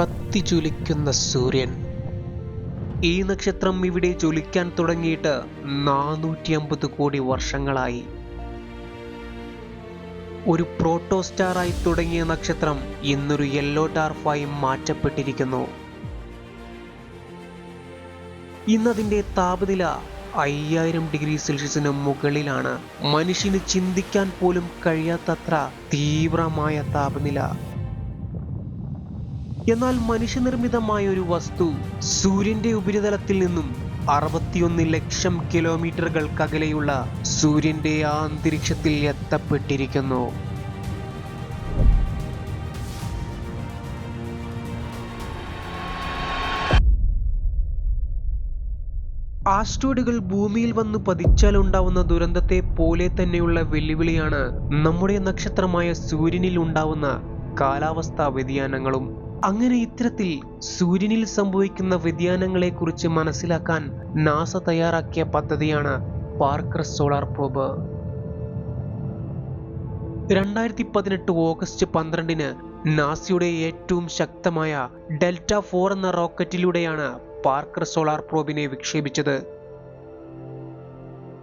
കത്തിജ്വലിക്കുന്ന സൂര്യൻ. ഈ നക്ഷത്രം ഇവിടെ ചൊലിക്കാൻ തുടങ്ങിയിട്ട് നാനൂറ്റി അമ്പത് കോടി വർഷങ്ങളായി. ഒരു പ്രോട്ടോസ്റ്റാറായി തുടങ്ങിയ നക്ഷത്രം ഇന്നൊരു യെല്ലോ ടാർഫായി മാറ്റപ്പെട്ടിരിക്കുന്നു. ഇന്നതിന്റെ താപനില അയ്യായിരം ഡിഗ്രി സെൽഷ്യസിന് മുകളിലാണ്. മനുഷ്യന് ചിന്തിക്കാൻ പോലും കഴിയാത്തത്ര തീവ്രമായ താപനില. എന്നാൽ മനുഷ്യനിർമ്മിതമായ ഒരു വസ്തു സൂര്യന്റെ ഉപരിതലത്തിൽ നിന്നും അറുപത്തിയൊന്ന് ലക്ഷം കിലോമീറ്ററുകൾക്കകലെയുള്ള സൂര്യന്റെ അന്തരീക്ഷത്തിൽ എത്തപ്പെട്ടിരിക്കുന്നു. ആസ്ട്രോയിഡുകൾ ഭൂമിയിൽ വന്ന് പതിച്ചാൽ ഉണ്ടാവുന്ന ദുരന്തത്തെ പോലെ തന്നെയുള്ള വെല്ലുവിളിയാണ് നമ്മുടെ നക്ഷത്രമായ സൂര്യനിൽ ഉണ്ടാവുന്ന കാലാവസ്ഥാ വ്യതിയാനങ്ങളും. അങ്ങനെ ഇത്തരത്തിൽ സൂര്യനിൽ സംഭവിക്കുന്ന വ്യതിയാനങ്ങളെക്കുറിച്ച് മനസ്സിലാക്കാൻ നാസ തയ്യാറാക്കിയ പദ്ധതിയാണ് പാർക്കർ സോളാർ പ്രോബ്. രണ്ടായിരത്തി പതിനെട്ട് ഓഗസ്റ്റ് പന്ത്രണ്ടിന് നാസയുടെ ഏറ്റവും ശക്തമായ ഡെൽറ്റ ഫോർ എന്ന റോക്കറ്റിലൂടെയാണ് പാർക്കർ സോളാർ പ്രോബിനെ വിക്ഷേപിച്ചത്.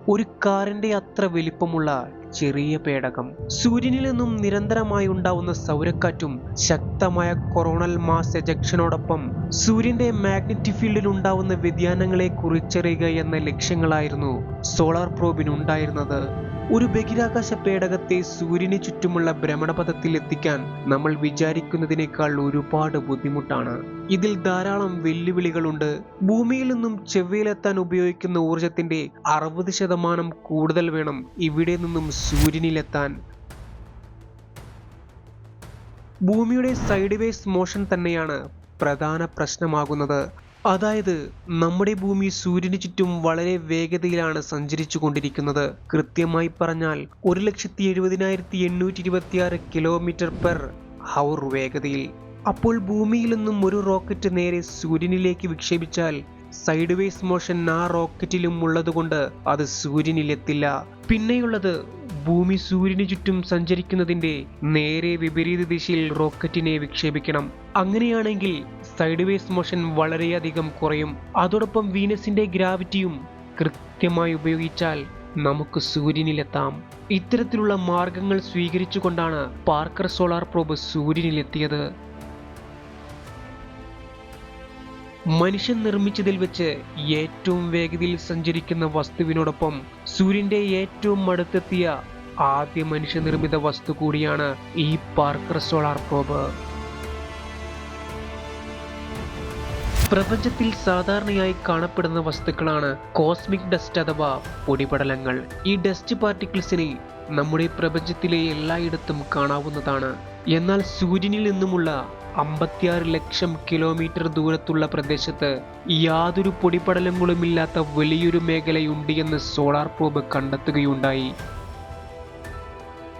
ഒരു കാറിന്റെ അത്ര വലിപ്പമുള്ള ചെറിയ പേടകം. സൂര്യനിൽ നിന്നും നിരന്തരമായി ഉണ്ടാവുന്ന സൗരക്കാറ്റും ശക്തമായ കൊറോണൽ മാസ് എജക്ഷനോടൊപ്പം സൂര്യന്റെ മാഗ്നറ്റിക് ഫീൽഡിൽ ഉണ്ടാവുന്ന വ്യതിയാനങ്ങളെ കുറിച്ചറിയുക എന്ന ലക്ഷ്യങ്ങളായിരുന്നു സോളാർ പ്രോബിനുണ്ടായിരുന്നത് ഒരു ബഹിരാകാശ പേടകത്തെ സൂര്യന് ചുറ്റുമുള്ള ഭ്രമണപഥത്തിൽ എത്തിക്കാൻ നമ്മൾ വിചാരിക്കുന്നതിനേക്കാൾ ഒരുപാട് ബുദ്ധിമുട്ടാണ്. ഇതിൽ ധാരാളം വെല്ലുവിളികളുണ്ട്. ഭൂമിയിൽ നിന്നും ചെവ്വയിലെത്താൻ ഉപയോഗിക്കുന്ന ഊർജത്തിന്റെ അറുപത് ശതമാനം കൂടുതൽ വേണം ഇവിടെ നിന്നും സൂര്യനിലെത്താൻ. ഭൂമിയുടെ സൈഡ് വേസ് മോഷൻ തന്നെയാണ് പ്രധാന പ്രശ്നമാകുന്നത്. അതായത് നമ്മുടെ ഭൂമി സൂര്യന് ചുറ്റും വളരെ വേഗതയിലാണ് സഞ്ചരിച്ചു കൊണ്ടിരിക്കുന്നത്. കൃത്യമായി പറഞ്ഞാൽ ഒരു ലക്ഷത്തി എഴുപതിനായിരത്തി എണ്ണൂറ്റി ഇരുപത്തിയാറ് കിലോമീറ്റർ പെർ ഹവർ വേഗതയിൽ. അപ്പോൾ ഭൂമിയിൽ നിന്നും ഒരു റോക്കറ്റ് നേരെ സൂര്യനിലേക്ക് വിക്ഷേപിച്ചാൽ സൈഡ് വേസ് മോഷൻ ആ റോക്കറ്റിലും ഉള്ളതുകൊണ്ട് അത് സൂര്യനിലെത്തില്ല. പിന്നെയുള്ളത് ഭൂമി സൂര്യന് ചുറ്റും സഞ്ചരിക്കുന്നതിന്റെ നേരെ വിപരീത ദിശയിൽ റോക്കറ്റിനെ വിക്ഷേപിക്കണം. അങ്ങനെയാണെങ്കിൽ സൈഡ് വേസ് മോഷൻ വളരെയധികം കുറയും. അതോടൊപ്പം വീനസിന്റെ ഗ്രാവിറ്റിയും കൃത്യമായി ഉപയോഗിച്ചാൽ നമുക്ക് സൂര്യനിലെത്താം. ഇത്തരത്തിലുള്ള മാർഗങ്ങൾ സ്വീകരിച്ചുകൊണ്ടാണ് പാർക്കർ സോളാർ പ്രോബ് സൂര്യനിലെത്തിയത്. മനുഷ്യൻ നിർമ്മിച്ചതിൽ വെച്ച് ഏറ്റവും വേഗതയിൽ സഞ്ചരിക്കുന്ന വസ്തുവിനോടൊപ്പം സൂര്യന്റെ ഏറ്റവും അടുത്തെത്തിയ ആദ്യ മനുഷ്യനിർമ്മിത വസ്തു കൂടിയാണ് ഈ പാർക്കർ സോളാർ പ്രോബ്. പ്രപഞ്ചത്തിൽ സാധാരണയായി കാണപ്പെടുന്ന വസ്തുക്കളാണ് കോസ്മിക് ഡസ്റ്റ് അഥവാ പൊടിപടലങ്ങൾ. ഈ ഡസ്റ്റ് പാർട്ടിക്കിൾസിനെ നമ്മുടെ പ്രപഞ്ചത്തിലെ എല്ലായിടത്തും കാണാവുന്നതാണ്. എന്നാൽ സൂര്യനിൽ നിന്നുമുള്ള അമ്പത്തിയാറ് ലക്ഷം കിലോമീറ്റർ ദൂരത്തുള്ള പ്രദേശത്ത് യാതൊരു പൊടിപടലങ്ങളുമില്ലാത്ത വലിയൊരു മേഖലയുണ്ട് എന്ന് സോളാർ പ്രോബ് കണ്ടെത്തുകയുണ്ടായി.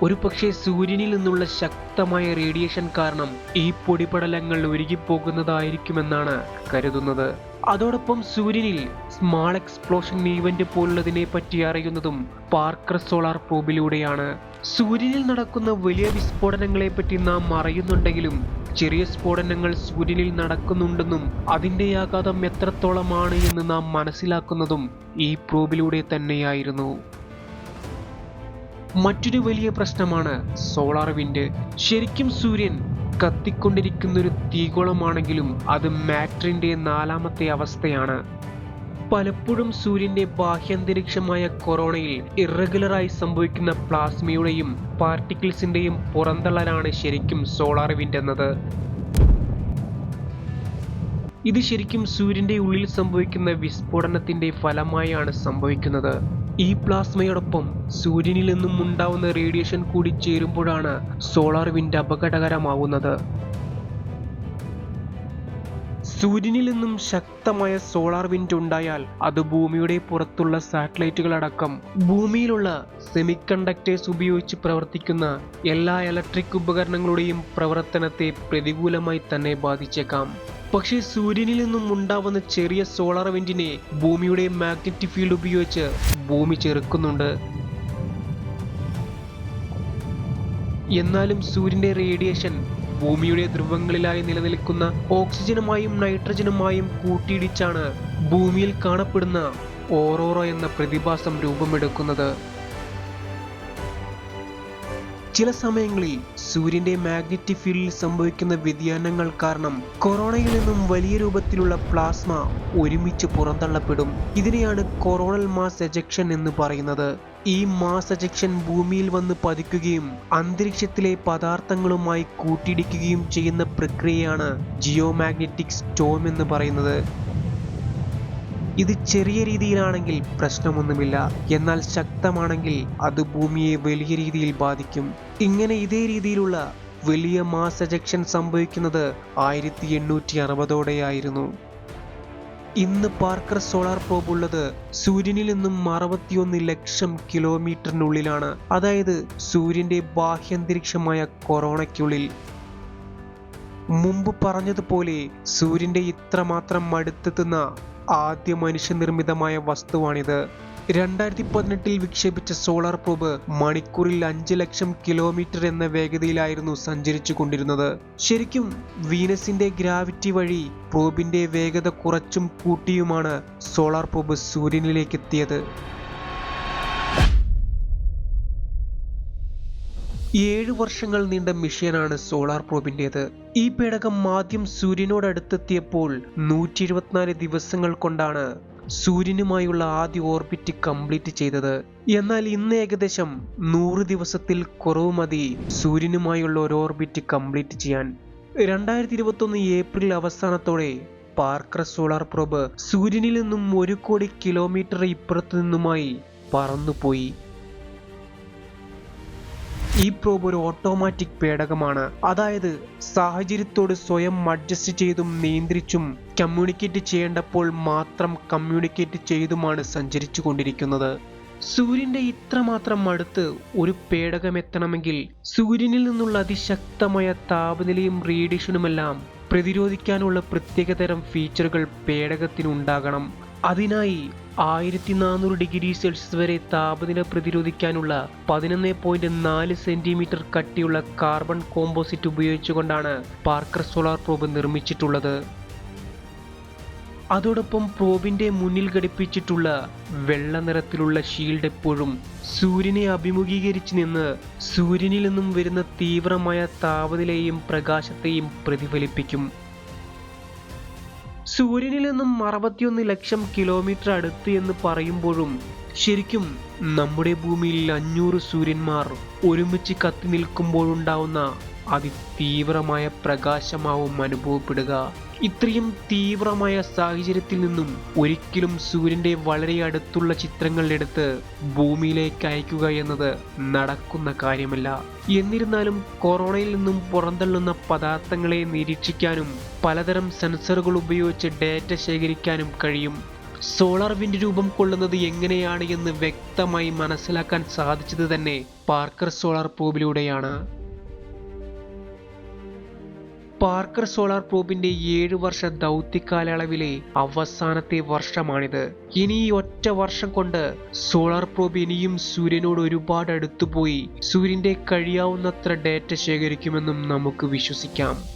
ഒരു പക്ഷേ സൂര്യനിൽ നിന്നുള്ള ശക്തമായ റേഡിയേഷൻ കാരണം ഈ പൊടിപടലങ്ങൾ ഒരുകിപ്പോകുന്നതായിരിക്കുമെന്നാണ് കരുതുന്നത്. അതോടൊപ്പം സൂര്യനിൽ സ്മാൾ എക്സ്പ്ലോഷൻ ഈവന്റ് പോലുള്ളതിനെ പറ്റി അറിയുന്നതും പാർക്കർ സോളാർ പ്രോബിലൂടെയാണ്. സൂര്യനിൽ നടക്കുന്ന വലിയ വിസ്ഫോടനങ്ങളെ പറ്റി നാം അറിയുന്നുണ്ടെങ്കിലും ചെറിയ സ്ഫോടനങ്ങൾ സൂര്യനിൽ നടക്കുന്നുണ്ടെന്നും അതിന്റെ ആഘാതം എത്രത്തോളമാണ് എന്ന് നാം മനസ്സിലാക്കുന്നതും ഈ പ്രോബിലൂടെ തന്നെയായിരുന്നു. മറ്റൊരു വലിയ പ്രശ്നമാണ് സോളാർ വിൻഡ്. ശരിക്കും സൂര്യൻ കത്തിക്കൊണ്ടിരിക്കുന്ന ഒരു തീകോളമാണെങ്കിലും അത് മാറ്ററിന്റെ നാലാമത്തെ അവസ്ഥയാണ്. പലപ്പോഴും സൂര്യന്റെ ബാഹ്യാന്തരീക്ഷമായ കൊറോണയിൽ ഇറഗുലറായി സംഭവിക്കുന്ന പ്ലാസ്മയുടെയും പാർട്ടിക്കിൾസിന്റെയും പുറന്തള്ളലാണ് ശരിക്കും സോളാർ വിൻഡ് എന്നത്. ഇത് ശരിക്കും സൂര്യന്റെ ഉള്ളിൽ സംഭവിക്കുന്ന വിസ്ഫോടനത്തിന്റെ ഫലമായാണ് സംഭവിക്കുന്നത്. ഈ പ്ലാസ്മയോടൊപ്പം സൂര്യനിൽ നിന്നും ഉണ്ടാവുന്ന റേഡിയേഷൻ കൂടി ചേരുമ്പോഴാണ് സോളാർ വിൻഡ് അപകടകരമാവുന്നത്. സൂര്യനിൽ നിന്നും ശക്തമായ സോളാർ വിൻഡ് ഉണ്ടായാൽ അത് ഭൂമിയുടെ പുറത്തുള്ള സാറ്റലൈറ്റുകളടക്കം ഭൂമിയിലുള്ള സെമി കണ്ടക്ടേഴ്സ് ഉപയോഗിച്ച് പ്രവർത്തിക്കുന്ന എല്ലാ ഇലക്ട്രിക് ഉപകരണങ്ങളുടെയും പ്രവർത്തനത്തെ പ്രതികൂലമായി തന്നെ ബാധിച്ചേക്കാം. പക്ഷേ സൂര്യനിൽ നിന്നും ഉണ്ടാവുന്ന ചെറിയ സോളാർ വിൻഡിനെ ഭൂമിയുടെ മാഗ്നറ്റിക് ഫീൽഡ് ഉപയോഗിച്ച് ഭൂമി ചെറുക്കുന്നുണ്ട്. എന്നാലും സൂര്യന്റെ റേഡിയേഷൻ ഭൂമിയുടെ ധ്രുവങ്ങളിലായി നിലനിൽക്കുന്ന ഓക്സിജനുമായും നൈട്രജനുമായും കൂട്ടിയിടിച്ചാണ് ഭൂമിയിൽ കാണപ്പെടുന്ന ഓറോറ എന്ന പ്രതിഭാസം രൂപമെടുക്കുന്നത്. ചില സമയങ്ങളിൽ സൂര്യന്റെ മാഗ്നറ്റിക് ഫീൽഡിൽ സംഭവിക്കുന്ന വ്യതിയാനങ്ങൾ കാരണം കൊറോണയിൽ നിന്നും വലിയ രൂപത്തിലുള്ള പ്ലാസ്മ ഒരുമിച്ച് പുറന്തള്ളപ്പെടും. ഇതിനെയാണ് കൊറോണൽ മാസ് എജക്ഷൻ എന്ന് പറയുന്നത്. ഈ മാസ് എജക്ഷൻ ഭൂമിയിൽ വന്ന് പതിക്കുകയും അന്തരീക്ഷത്തിലെ പദാർത്ഥങ്ങളുമായി കൂട്ടിയിടിക്കുകയും ചെയ്യുന്ന പ്രക്രിയയാണ് ജിയോ മാഗ്നറ്റിക് സ്റ്റോം എന്ന് പറയുന്നത്. ഇത് ചെറിയ രീതിയിലാണെങ്കിൽ പ്രശ്നമൊന്നുമില്ല. എന്നാൽ ശക്തമാണെങ്കിൽ അത് ഭൂമിയെ വലിയ രീതിയിൽ ബാധിക്കും. ഇങ്ങനെ ഇതേ രീതിയിലുള്ള വലിയ മാസ് എജക്ഷൻ സംഭവിക്കുന്നത് ആയിരത്തി എണ്ണൂറ്റി അറുപതോടെയായിരുന്നു ഇന്ന് പാർക്കർ സോളാർ പ്രോബ് ഉള്ളത് സൂര്യനിൽ നിന്നും അറുപത്തിയൊന്ന് ലക്ഷം കിലോമീറ്ററിനുള്ളിലാണ്. അതായത് സൂര്യന്റെ ബാഹ്യന്തരീക്ഷമായ കൊറോണയ്ക്കുള്ളിൽ. മുമ്പ് പറഞ്ഞതുപോലെ സൂര്യന്റെ ഇത്രമാത്രം അടുത്തെത്തുന്ന ആദ്യ മനുഷ്യനിർമ്മിതമായ വസ്തുവാണിത്. രണ്ടായിരത്തി പതിനെട്ടിൽ വിക്ഷേപിച്ച സോളാർ പ്രോബ് മണിക്കൂറിൽ അഞ്ച് ലക്ഷം കിലോമീറ്റർ എന്ന വേഗതയിലായിരുന്നു സഞ്ചരിച്ചു കൊണ്ടിരുന്നത് ശരിക്കും വീനസിന്റെ ഗ്രാവിറ്റി വഴി പ്രോബിന്റെ വേഗത കുറച്ചും കൂട്ടിയുമാണ് സോളാർ പ്രോബ് സൂര്യനിലേക്ക് എത്തിയത് ഏഴ് വർഷങ്ങൾ നീണ്ട മിഷനാണ് സോളാർ പ്രോബിന്റേത് ഈ പേടകം ആദ്യം സൂര്യനോടടുത്തെത്തിയപ്പോൾ നൂറ്റി എഴുപത്തിനാല് ദിവസങ്ങൾ കൊണ്ടാണ് സൂര്യനുമായുള്ള ആദ്യ ഓർബിറ്റ് കംപ്ലീറ്റ് ചെയ്തത്. എന്നാൽ ഇന്ന് ഏകദേശം നൂറ് ദിവസത്തിൽ കുറവ് മതി സൂര്യനുമായുള്ള ഒരു ഓർബിറ്റ് കംപ്ലീറ്റ് ചെയ്യാൻ. രണ്ടായിരത്തി ഇരുപത്തൊന്ന് ഏപ്രിൽ അവസാനത്തോടെ പാർക്കർ സോളാർ പ്രോബ് സൂര്യനിൽ നിന്നും ഒരു കോടി കിലോമീറ്റർ ഇപ്പുറത്തു നിന്നുമായി പറന്നുപോയി. ഈ പ്രോബ് ഒരു ഓട്ടോമാറ്റിക് പേടകമാണ്. അതായത് സാഹചര്യത്തോട് സ്വയം അഡ്ജസ്റ്റ് ചെയ്തും നിയന്ത്രിച്ചും കമ്മ്യൂണിക്കേറ്റ് ചെയ്യേണ്ടപ്പോൾ മാത്രം കമ്മ്യൂണിക്കേറ്റ് ചെയ്തുമാണ് സഞ്ചരിച്ചു കൊണ്ടിരിക്കുന്നത് സൂര്യന്റെ ഇത്രമാത്രം അടുത്ത് ഒരു പേടകം എത്തണമെങ്കിൽ സൂര്യനിൽ നിന്നുള്ള അതിശക്തമായ താപനിലയും റേഡിയേഷനുമെല്ലാം പ്രതിരോധിക്കാനുള്ള പ്രത്യേകതരം ഫീച്ചറുകൾ പേടകത്തിനുണ്ടാകണം. അതിനായി ആയിരത്തി നാനൂറ് ഡിഗ്രി സെൽഷ്യസ് വരെ താപനില പ്രതിരോധിക്കാനുള്ള പതിനൊന്ന് പോയിന്റ് നാല് സെന്റിമീറ്റർ കട്ടിയുള്ള കാർബൺ കോമ്പോസിറ്റ് ഉപയോഗിച്ചുകൊണ്ടാണ് പാർക്കർ സോളാർ പ്രോബ് നിർമ്മിച്ചിട്ടുള്ളത്. അതോടൊപ്പം പ്രോബിന്റെ മുന്നിൽ ഘടിപ്പിച്ചിട്ടുള്ള വെള്ള നിറത്തിലുള്ള ഷീൽഡ് എപ്പോഴും സൂര്യനെ അഭിമുഖീകരിച്ച് നിന്ന് സൂര്യനിൽ നിന്നും വരുന്ന തീവ്രമായ താപനിലയെയും പ്രകാശത്തെയും പ്രതിഫലിപ്പിക്കും. സൂര്യനിൽ നിന്നും അറുപത്തിയൊന്ന് ലക്ഷം കിലോമീറ്റർ അടുത്ത് എന്ന് പറയുമ്പോഴും ശരിക്കും നമ്മുടെ ഭൂമിയിൽ അഞ്ഞൂറ് സൂര്യന്മാർ ഒരുമിച്ച് കത്തി നിൽക്കുമ്പോഴുണ്ടാവുന്ന അതിതീവ്രമായ പ്രകാശമാവും അനുഭവപ്പെടുക. ഇത്രയും തീവ്രമായ സാഹചര്യത്തിൽ നിന്നും ഒരിക്കലും സൂര്യന്റെ വളരെ അടുത്തുള്ള ചിത്രങ്ങൾ എടുത്ത് ഭൂമിയിലേക്ക് അയക്കുക എന്നത് നടക്കുന്ന കാര്യമല്ല. എന്നിരുന്നാലും കൊറോണയിൽ നിന്നും പുറന്തള്ളുന്ന പദാർത്ഥങ്ങളെ നിരീക്ഷിക്കാനും പലതരം സെൻസറുകൾ ഉപയോഗിച്ച് ഡാറ്റ ശേഖരിക്കാനും കഴിയും. സോളാർ വിൻഡ് രൂപം കൊള്ളുന്നത് എങ്ങനെയാണ് എന്ന് വ്യക്തമായി മനസ്സിലാക്കാൻ സാധിച്ചത് തന്നെ പാർക്കർ സോളാർ പ്രോബിലൂടെയാണ്. പാർക്കർ സോളാർ പ്രോബിന്റെ ഏഴ് വർഷ ദൗത്യ കാലയളവിലെ അവസാനത്തെ വർഷമാണിത്. ഇനി ഈ ഒറ്റ വർഷം കൊണ്ട് സോളാർ പ്രോബ് ഇനിയും സൂര്യനോട് ഒരുപാട് അടുത്തുപോയി. സൂര്യന്റെ കഴിയാവുന്നത്ര ഡേറ്റ ശേഖരിക്കുമെന്നും നമുക്ക് വിശ്വസിക്കാം.